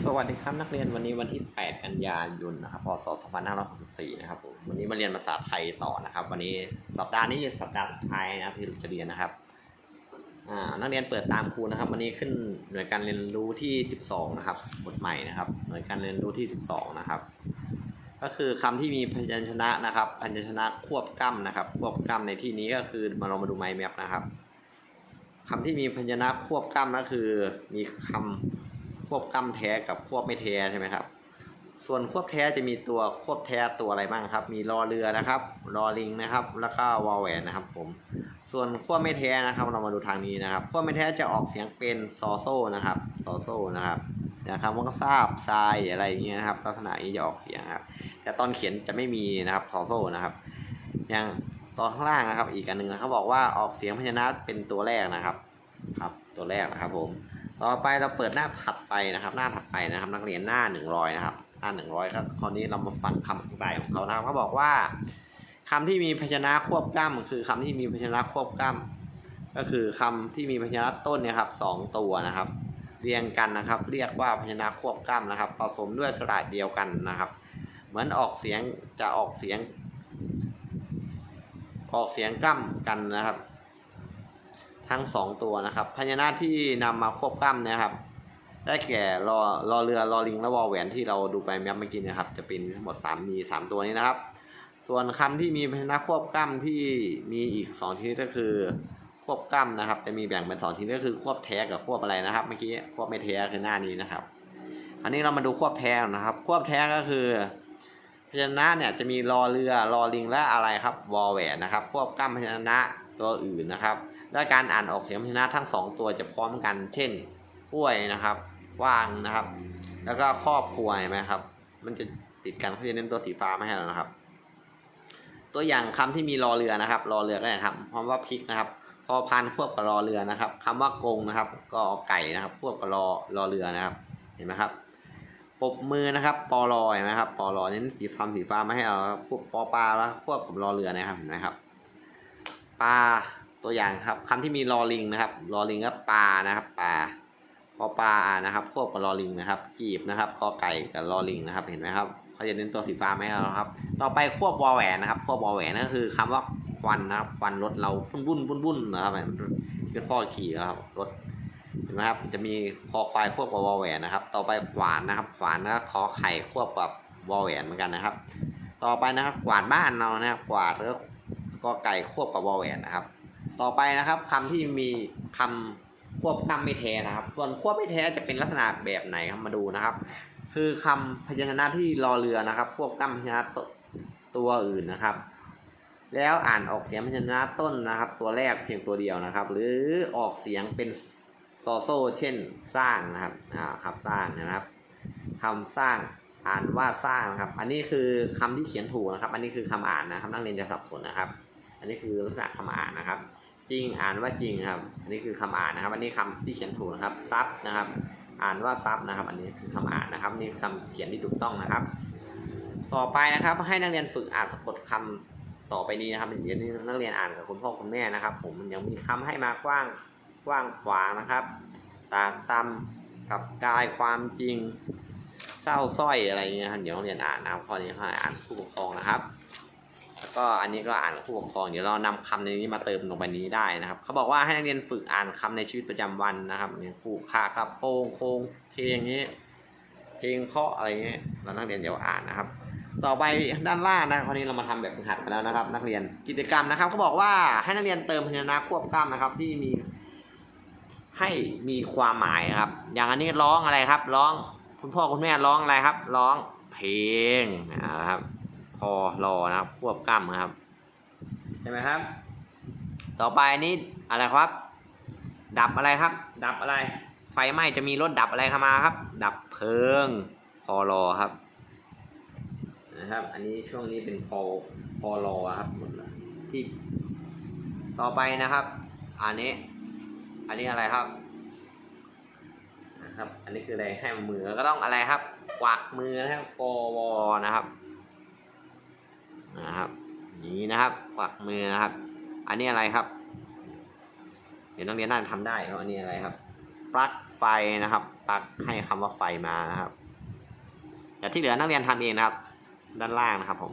สวัสดีครับนักเรียนวันนี้วันที่ 8 กันยายนนะครับพศ2564นะครับผมวันนี้มาเรียนภาษาไทยต่อนะครับ วันนี้สัปดาห์นี้สัปดาห์สุดท้ายนะครับที่เราจะเรียนนะครับอ่านักเรียนเปิดตามครูนะครับ วันนี้ขึ้นหน่วยการเรียนรู้ที่ 12 นะครับบทใหม่นะครับ หน่วยการเรียนรู้ที่ 12 นะครับ ก็คือคำที่มีพยัญชนะนะครับพยัญชนะควบกล้ำนะครับ ควบกล้ำในที่นี้ก็คือมาเรามาดูไมล์แมปนะครับคำที่มีพยัญชนะควบกล้ำก็คือมีคำ ควบกล้ำแท้กับควบไม่แท้ใช่ไหมครับ ส่วนควบแท้จะมีตัวควบแท้ตัวอะไรบ้างครับ มีรอเรือนะครับรอลิงนะครับ แล้วก็วอลแหวนนะครับ ผม ส่วนควบไม่แท้นะครับ เรามาดูทางนี้นะครับ ควบไม่แท้จะออกเสียงเป็นซอโซนะครับซอโซนะครับนะครับมันก็ทราบทรายอะไรอย่างเงี้ยนะครับ ลักษณะนี้จะออกเสียงครับ แต่ตอนเขียนจะไม่มีนะครับซอโซนะครับอย่างตอนข้างล่างนะครับ อีกอันหนึ่งเขาบอกว่าออกเสียงพยัญชนะเป็นตัวแรกนะครับ ครับ ตัวแรกนะครับผม ต่อไปเราเปิดหน้าถัดไปนะครับ หน้าถัดไปนะครับ นักเรียนหน้าหนึ่งร้อยนะครับ หน้าหนึ่งร้อยครับคราวนี้เรามาฟังคำอธิบายของเขานะครับเขาบอกว่าคำที่มีพยัญชนะควบกล้ำคือคำที่มีพยัญชนะควบกล้ำก็คือคำที่มีพยัญชนะต้นเนี่ยครับสองตัวนะครับ เรียงกันนะครับ เรียกว่าพยัญชนะควบกล้ำนะครับผสมด้วยสระเดียวกันนะครับ เหมือนออกเสียงจะออกเสียง ออกเสียงกล้ำกันนะครับ ทั้งสองตัวนะครับพยัญชนะที่นำมาควบกล้ำนะครับได้แก่รอรอเรือรอลิงและวอแหวนที่เราดูไปแมปเมื่อกี้นะครับ จะเป็นทั้งหมด3มี3ตัวนี้นะครับ ส่วนคำที่มีพยัญชนะควบกล้ำที่มีอีก 2 ชนิดก็คือควบกล้ำนะครับ จะมีแบ่งเป็น2ชนิดก็คือควบแท้กับควบอะไรนะครับเมื่อกี้ควบไม่แท้คือหน้านี้นะครับ อันนี้เรามาดูควบแท้นะครับ ควบแท้ก็คือพยัญชนะเนี่ยจะมีรอเรือรอลิงและอะไรครับวอแหวนนะครับ ควบกล้ำพยัญชนะตัวอื่นนะครับ และการอ่านออกเสียงพยัญชนะทั้งสองตัวจะพร้อมกัน เช่นป่วยนะครับ ว่างนะครับ แล้วก็ครอบครัวเห็นไหมครับ มันจะติดกันเขาจะเน้นตัวสีฟ้ามาให้เรานะครับ ตัวอย่างคำที่มีรอเรือนะครับ รอเรือก็ได้ครับคำว่าพริกนะครับ พอพันควบกับรอเรือนะครับคำว่ากงนะครับ ก็ไก่นะครับควบกับรอรอเรือนะครับ เห็นไหมครับปบมือนะครับปอลอเห็นไหมครับปอลอเน้นสีฟ้าสีฟ้ามาให้เราครับพวกปอปลาแล้วควบกับรอเรือนะครับเห็นไหมครับปลา ตัวอย่างครับคำที่มีรอลิงนะครับรอลิงก็ปลานะครับปลาพอปลานะครับควบกับรอลิงนะครับกีบนะครับกอไก่กับรอลิงนะครับเห็นไหมครับเขาจะเน้นตัวสีฟ้าไหมเราครับ ต่อไปควบวอแหวนนะครับควบวอแหวนก็คือคำว่าควันนะครับควันรถเราบุ้นบุ้นบุ้นนะครับเป็นพ่อขี่นะครับรถเห็นไหมครับจะมีคอควายควบกับวอแหวนนะครับ ต่อไปขวานนะครับ ขวานแล้วคอไข่ควบกับวอแหวนเหมือนกันนะครับ ต่อไปนะครับกวาดบ้านเรานะครับกวาดแล้วก็ไก่ควบกับวอแหวนนะครับ ต่อไปนะครับคำที่มีคำควบกล้ำไม่แท้นะครับ ส่วนควบไม่แท้จะเป็นลักษณะแบบไหนครับมาดูนะครับ คือคำพยัญชนะที่รอเรือนะครับ ควบกล้ำพยัญชนะตตัวอื่นนะครับ แล้วอ่านออกเสียงพยัญชนะต้นนะครับ ตัวแรกเพียงตัวเดียวนะครับ หรือออกเสียงเป็นซอโซเช่นสร้างนะครับอ่าครับสร้างนะครับคำสร้างอ่านว่าสร้างนะครับ อันนี้คือคำที่เขียนถูกนะครับ อันนี้คือคำอ่านนะครับ นักเรียนจะสับสนนะครับ อันนี้คือลักษณะคำอ่านนะครับ จริงอ่านว่าจริงครับ อันนี้คือคำอ่านนะครับอันนี้คำที่เขียนถูกนะครับซับนะครับ อ่านว่าซับนะครับ อันนี้คือคำอ่านนะครับ นี่คำเขียนที่ถูกต้องนะครับ ต่อไปนะครับ ให้นักเรียนฝึกอ่านสะกดคำต่อไปนี้นะครับเดี๋ยวนี้นักเรียนอ่านกับคุณพ่อคุณแม่นะครับ ผมมันยังมีคำให้มากว้างกว้างขวางนะครับตากตำกับกายความจริงเศร้าสร้อยอะไรเงี้ยครับเดี๋ยวนักเรียนอ่านนะครับข้อนี้ให้อ่านผู้ปกครองนะครับ ก็อันนี้ก็อ่านผู้ปกครองเดี๋ยวเรานำคำในนี้มาเติมลงไปนี้ได้นะครับ เขาบอกว่าให้นักเรียนฝึกอ่านคำในชีวิตประจำวันนะครับเนี่ยผูกขากระโปรงโค้งเพลงอย่างนี้ เพลงเคาะอะไรเงี้ยเรานักเรียนเดี๋ยวอ่านนะครับ ต่อไปด้านล่างนะคราวนี้เรามาทำแบบฝึกหัดกันแล้วนะครับ นักเรียนกิจกรรมนะครับเขาบอกว่าให้นักเรียนเติมพยัญชนะควบกล้ำนะครับ ที่มี ให้มีความหมายครับ อย่างอันนี้ร้องอะไรครับ ร้องคุณพ่อคุณแม่ร้องอะไรครับ ร้องเพลงนะครับ อรอนะครับ ควบกล้ำนะครับ ใช่ไหมครับ ต่อไปอันนี้อะไรครับ ดับอะไรครับ ดับอะไร ไฟไหม้จะมีรถดับอะไรเข้ามาครับ ดับเพลิงพอรอครับนะครับ อันนี้ช่วงนี้เป็นพอพอรอครับหมดละที่ต่อไปนะครับ อันนี้ อันนี้อะไรครับนะครับ อันนี้คืออะไรให้มือก็ต้องอะไรครับกวักมือนะครับกวนะครับ นะครับนี้นะครับกวักมือนะครับ อันนี้อะไรครับ เดี๋ยวนักเรียนน่าจะทำได้เพราะอันนี้อะไรครับ ปลั๊กไฟนะครับปลั๊กให้คำว่าไฟมานะครับแต่ที่เหลือนักเรียนทำเองนะครับ ด้านล่างนะครับ ผม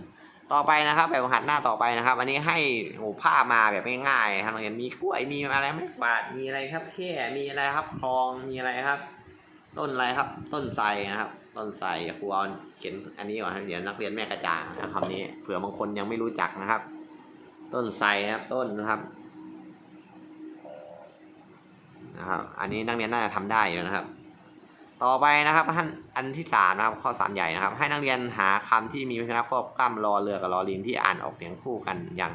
ต่อไปนะครับ แบบหัดหน้าต่อไปนะครับ อันนี้ให้โอ้ภามาแบบง่ายๆครับนักเรียนมีกล้วยมีอะไรไหมบาดมีอะไรครับแค่มีอะไรครับคลองมีอะไรครับ ต้นอะไรครับ ต้นไทรนะครับ ต้นไทรครูเอาเขียนอันนี้ก่อนเดี๋ยวนักเรียนแม่กระจ่างนะคำนี้เผื่อบางคนยังไม่รู้จักนะครับ ต้นไทรนะครับ ต้นนะครับนะครับ อันนี้นักเรียนน่าจะทำได้อยู่นะครับ ต่อไปนะครับท่านอันที่สามนะครับ ข้อสามใหญ่นะครับ ให้นักเรียนหาคำที่มีพยัญชนะควบกล้ำรอเรือกับรอลิงที่อ่านออกเสียงคู่กันอย่าง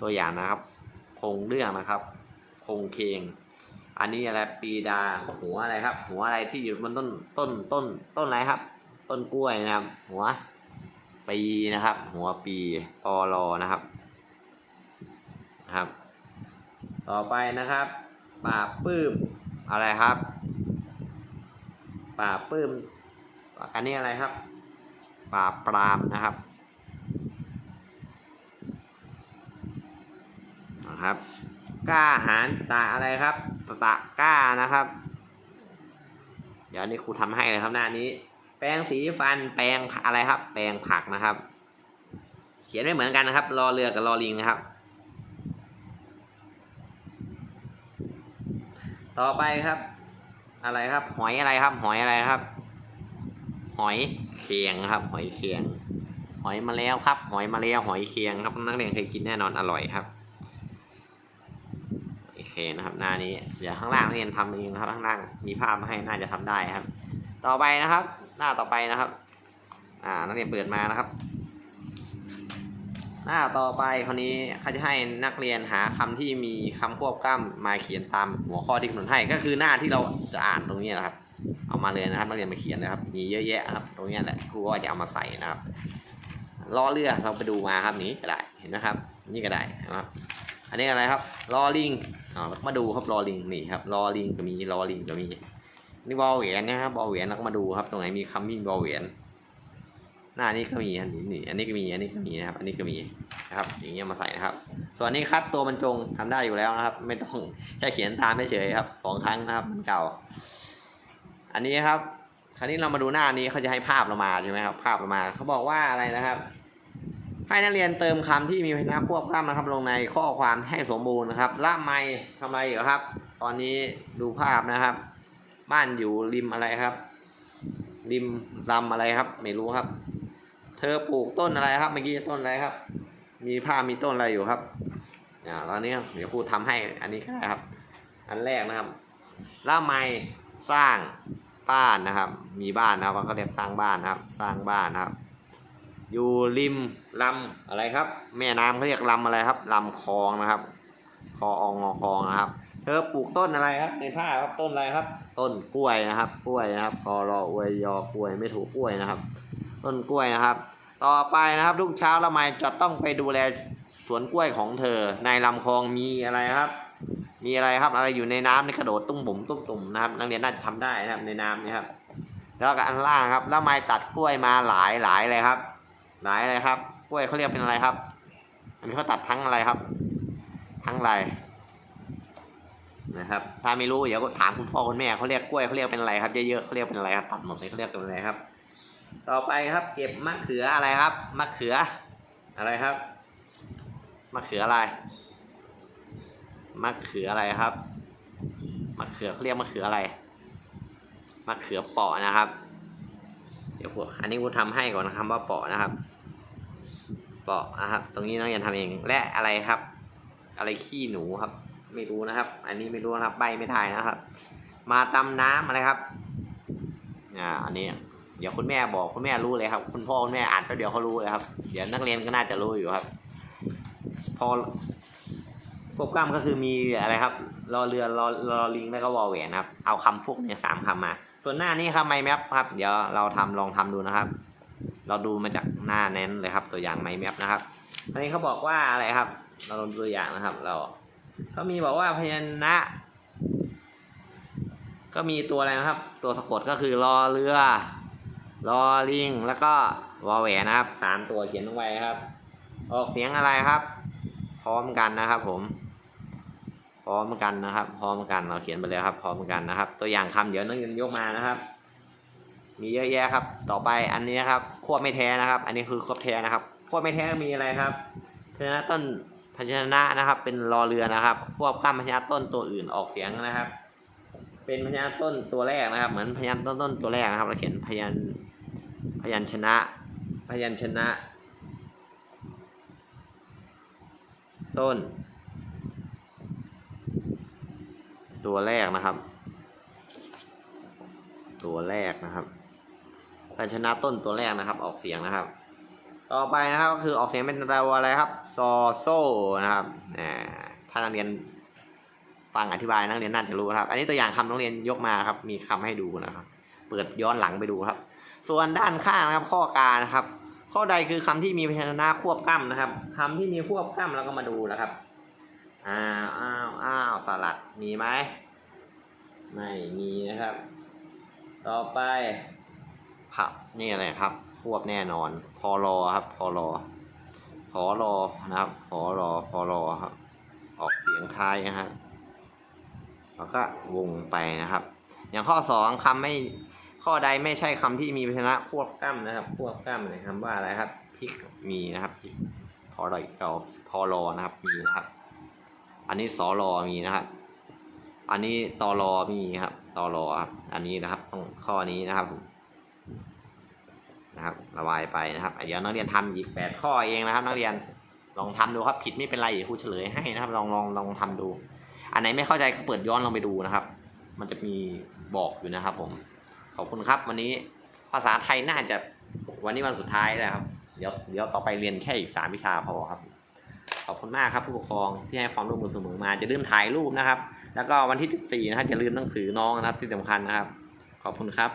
ตัวอย่างนะครับ คงเรื่องนะครับ คงเคง อันนี้อะไรปีดาหัวอะไรครับ หัวอะไรที่อยู่บนต้นต้นต้นต้นอะไรครับ ต้นกล้วยนะครับ หัวปีนะครับ หัวปีปอลอนะครับนะครับ ต่อไปนะครับป่าปื้มอะไรครับป่าปื้มอันนี้อะไรครับป่าปรามนะครับนะครับกล้าหารตะอะไรครับ ตะตะก้านะครับ เดี๋ยวนี้ครูทำให้เลยครับหน้านี้ แปรงสีฟันแปรงอะไรครับ แปรงผักนะครับ เขียนไม่เหมือนกันนะครับ รอเรือกับรอลิงนะครับ ต่อไปครับ อะไรครับ หอยอะไรครับ หอยอะไรครับ หอยเคียงครับ หอยเคียง หอยมาแล้วครับ หอยมาแล้วหอยเคียงครับนักเรียนเคยกินแน่นอนอร่อยครับ นะครับ หน้านี้เดี๋ยวข้างล่างนักเรียนทำเองนะครับข้างล่างมีภาพมาให้น่าจะทำได้ครับ ต่อไปนะครับ หน้าต่อไปนะครับ อ่านักเรียนเปิดมานะครับ หน้าต่อไปคราวนี้เขาจะให้นักเรียนหาคำที่มีคำควบกล้ำมาเขียนตามหัวข้อที่กำหนดให้ก็คือหน้าที่เราจะอ่านตรงนี้นะครับ เอามาเลยนะครับนักเรียนมาเขียนนะครับ มีเยอะแยะครับ ตรงนี้แหละครูก็จะเอามาใส่นะครับล้อเรือเราไปดูมาครับนี้ก็ได้เห็นนะครับ นี่ก็ได้นะครับอันนี้อะไรครับลอลิง อ๋อมาดูครับลอลิงนี่ครับลอลิงก็มีลอลิงก็มีนี่บอลแหวียนนะครับบอลแหวียนเราก็มาดูครับ ตรงไหนมีคำที่บอลแหวียนหน้านี้ก็มีอันนี้นี่อันนี้ก็มีอันนี้ก็มีนะครับ อันนี้ก็มีนะครับ อย่างเงี้ยมาใส่นะครับ ส่วนนี้คัดตัวบรรจงทำได้อยู่แล้วนะครับ ไม่ต้องแค่เขียนตามเฉยๆครับสองครั้งนะครับมันเก่า อันนี้ครับ คราวนี้เรามาดูหน้านี้เขาจะให้ภาพเรามาใช่ไหมครับ ภาพเรามาเขาบอกว่าอะไรนะครับ ให้นักเรียนเติมคำที่มีพยัญชนะควบกล้ำนะครับลงในข้อความให้สมบูรณ์นะครับละไมทำอะไรอยู่ครับ ตอนนี้ดูภาพนะครับ บ้านอยู่ริมอะไรครับ ริมลำอะไรครับ ไม่รู้ครับ เธอปลูกต้นอะไรครับเมื่อกี้ต้นอะไรครับ มีภาพมีต้นอะไรอยู่ครับอ่าตอนนี้เดี๋ยวพูดทำให้อันนี้ก็ได้ครับ อันแรกนะครับละไมสร้างบ้านนะครับ มีบ้านนะครับก็เรียกสร้างบ้านนะครับ สร้างบ้านนะครับ อยู่ริมลำอะไรครับ แม่น้ำเขาเรียกลำอะไรครับลำคลองนะครับคอองอคลองนะครับ เธอปลูกต้นอะไรครับ ในผ้าครับต้นอะไรครับ ต้นกล้วยนะครับ กล้วยนะครับกอรออวยยอกล้วยไม่ถูกกล้วยนะครับ ต้นกล้วยนะครับ ต่อไปนะครับทุกเช้าละไมจะต้องไปดูแลสวนกล้วยของเธอ ในลำคลองมีอะไรครับ มีอะไรครับอะไรอยู่ในน้ำในกระโดดตุ้มบุ๋มตุ้มตุ่มนะครับนักเรียนน่าจะทำได้นะครับในน้ำนี่ครับแล้วก็อันล่างครับละไมตัดกล้วยมาหลายหลายเลยครับ หลายอะไรครับกล้วยเขาเรียกเป็นอะไรครับ อันนี้เขาตัดทั้งอะไรครับ ทั้งอะไรนะครับ ถ้าไม่รู้เดี๋ยวก็ถามคุณพ่อคุณแม่เขาเรียกกล้วยเขาเรียกเป็นอะไรครับเยอะๆเขาเรียกเป็นอะไรครับตัดหมดเลยเขาเรียกเป็นอะไรครับ ต่อไปครับ เก็บมะเขืออะไรครับมะเขือ อะไรครับมะเขืออะไรมะเขืออะไรครับมะเขือเขาเรียกมะเขืออะไรมะเขือเปาะนะครับ เดี๋ยวพวกอันนี้กูทำให้ก่อนนะครับว่าเปาะนะครับ เปาะนะครับ ตรงนี้นักเรียนทำเอง และอะไรครับ อะไรขี้หนูครับ ไม่รู้นะครับ อันนี้ไม่รู้นะครับ ใบไม่ได้นะครับ มาตำน้ำอะไรครับ อ่า อันนี้ เดี๋ยวคุณแม่บอกคุณแม่รู้เลยครับ คุณพ่อคุณแม่อ่านแป๊บเดียวเขารู้เลยครับ เดี๋ยวนักเรียนก็น่าจะรู้อยู่ครับ พอควบกล้ามก็คือมีอะไรครับ รอเรือรอรอลิงแล้วก็วอแหวนครับ เอาคำพวกนี้สามคำมา ส่วนหน้านี้ครับไมแมปครับ เดี๋ยวเราทำลองทำดูนะครับ เราดูมาจากหน้าเน้นเลยครับ ตัวอย่างไมแมปนะครับอันนี้เขาบอกว่าอะไรครับ เราลองดูตัวอย่างนะครับ เราเขามีบอกว่าพยัญชนะ ก็มีตัวอะไรนะครับ ตัวสะกดก็คือรอเรือรอลิง แล้วก็วอแหวนนะครับสามตัวเขียนลงไปครับ ออกเสียงอะไรครับ พร้อมกันนะครับผม พร้อมกันนะครับ พร้อมกันเราเขียนไปเลยครับ พร้อมกันนะครับ ตัวอย่างคำเดี๋ยวนักเรียนยกมานะครับ มีเยอะแยะครับ ต่อไปอันนี้นะครับควบไม่แท้นะครับ อันนี้คือควบแท้นะครับควบไม่แท้มีอะไรครับพยัญชนะต้นพยัญชนะนะครับ เป็นรอเรือนะครับ ควบกล้ำพยัญชนะต้นตัวอื่นออกเสียงนะครับ เป็นพยัญชนะต้นตัวแรกนะครับ เหมือนพยัญชนะต้นต้นตัวแรกนะครับ เราเขียนพยัญพยัญชนะ พยัญชนะ ต้น ตัวแรกนะครับ ตัวแรกนะครับพยัญชนะต้นตัวแรกนะครับ ออกเสียงนะครับ ต่อไปนะครับก็คือออกเสียงเป็นเราอะไรครับซอโซนะครับอ่ถ้านักเรียนฟังอธิบายนักเรียนน่าจะรู้นะครับ อันนี้ตัวอย่างคำนักเรียนยกมาครับ มีคำให้ดูนะครับ เปิดย้อนหลังไปดูครับ ส่วนด้านข้างนะครับ ข้อกานะครับ ข้อใดคือคำที่มีพยัญชนะควบกล้ำนะครับคำที่มีควบกล้ำเราก็มาดูนะครับ อ้าวอ้าวอ้าวสลัดมีไหมไม่มีนะครับ ต่อไปผับนี่อะไรครับ ควบแน่นอน พอรอครับ พอรอพอรอนะครับพอรอพอรอครับ ออกเสียงคล้ายนะครับแล้วก็วงไปนะครับ อย่างข้อสองคำไม่ข้อใดไม่ใช่คำที่มีพยัญชนะควบกล้ำนะครับ ควบกล้ำเนี่ยคำว่าอะไรครับพริกมีนะครับพริกพอรออีกเก่าพอรอนะครับมีนะครับ อันนี้สอรอมีนะครับ อันนี้ตอรอมีครับตอรอครับ อันนี้นะครับต้องข้อนี้นะครับนะครับ ระบายไปนะครับเดี๋ยวนักเรียนทำอีกแปดข้อเองนะครับ นักเรียนลองทำดูครับผิดไม่เป็นไรเดี๋ยวครูเฉลยให้นะครับ ลองลองลองทำดู อันไหนไม่เข้าใจก็เปิดย้อนลองไปดูนะครับ มันจะมีบอกอยู่นะครับ ผมขอบคุณครับ วันนี้ภาษาไทยน่าจะวันนี้วันสุดท้ายแล้วครับ เดี๋ยวเดี๋ยวต่อไปเรียนแค่อีกสามวิชาพอครับ ขอบคุณมากครับผู้ปกครองที่ให้ความร่วมมือเสมอมาจะลืมถ่ายรูปนะครับ แล้วก็วันที่ 14 นะครับอย่าลืมหนังสือน้องนะครับที่สำคัญนะครับ ขอบคุณครับ